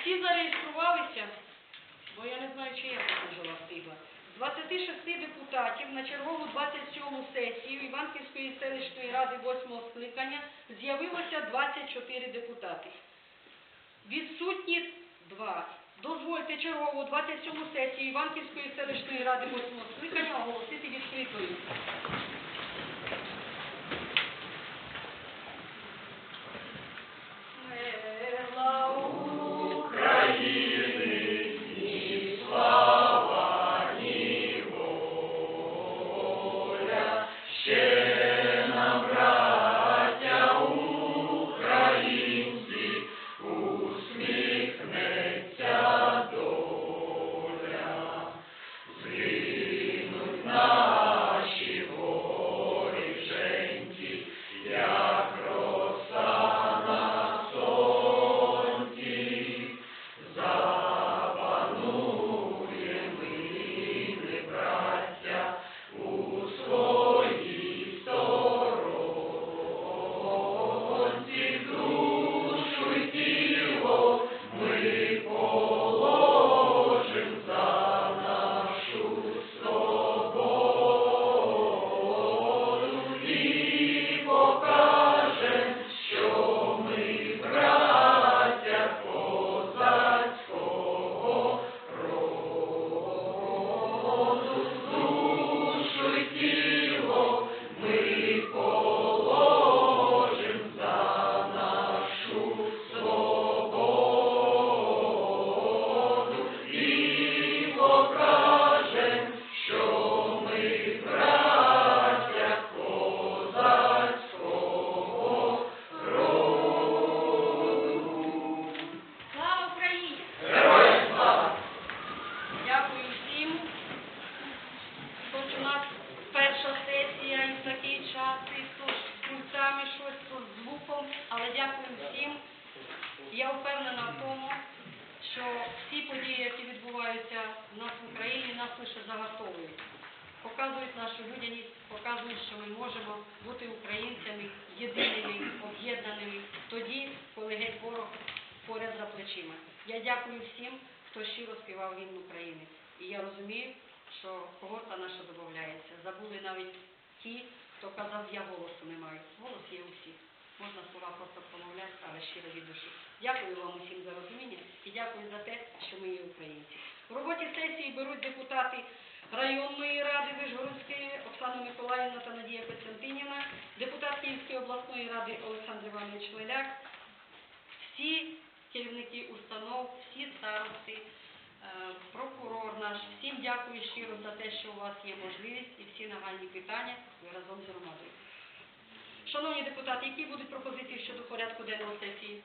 Всі зареєструвалися, бо я не знаю, чи я послужила. З 26 депутатів на чергову 27 сесію Іванківської селищної ради 8 скликання з'явилося 24 депутати. Відсутні два. Дозвольте чергову 27 сесію Іванківської селищної ради 8 скликання оголосити відкритою. Такий час, і то з пультами щось, то з звуком, але дякую всім. Я впевнена в тому, що всі події, які відбуваються в нас в Україні, нас лише загартовують. Показують нашу людяність, показують, що ми можемо бути українцями єдиними, об'єднаними тоді, коли геть ворог поряд за плечима. Я дякую всім, хто щиро співав гімн України. І я розумію, що когорта наша додається. Забули навіть ті, казав, я голосу не маю. Голос є у всіх. Можна слова просто промовляти, але щиро від душі. Дякую вам усім за розуміння і дякую за те, що ми є українці. В роботі сесії беруть депутати районної ради Вишгородської Оксана Миколаївна та Надія Костянтинівна, депутат Київської обласної ради Олександр Іванович Леляк, всі керівники установ, всі старости, е, наш. Всім дякую щиро за те, що у вас є можливість і всі нагальні питання ви разом з громадою. Шановні депутати, які будуть пропозиції щодо порядку денного сесії?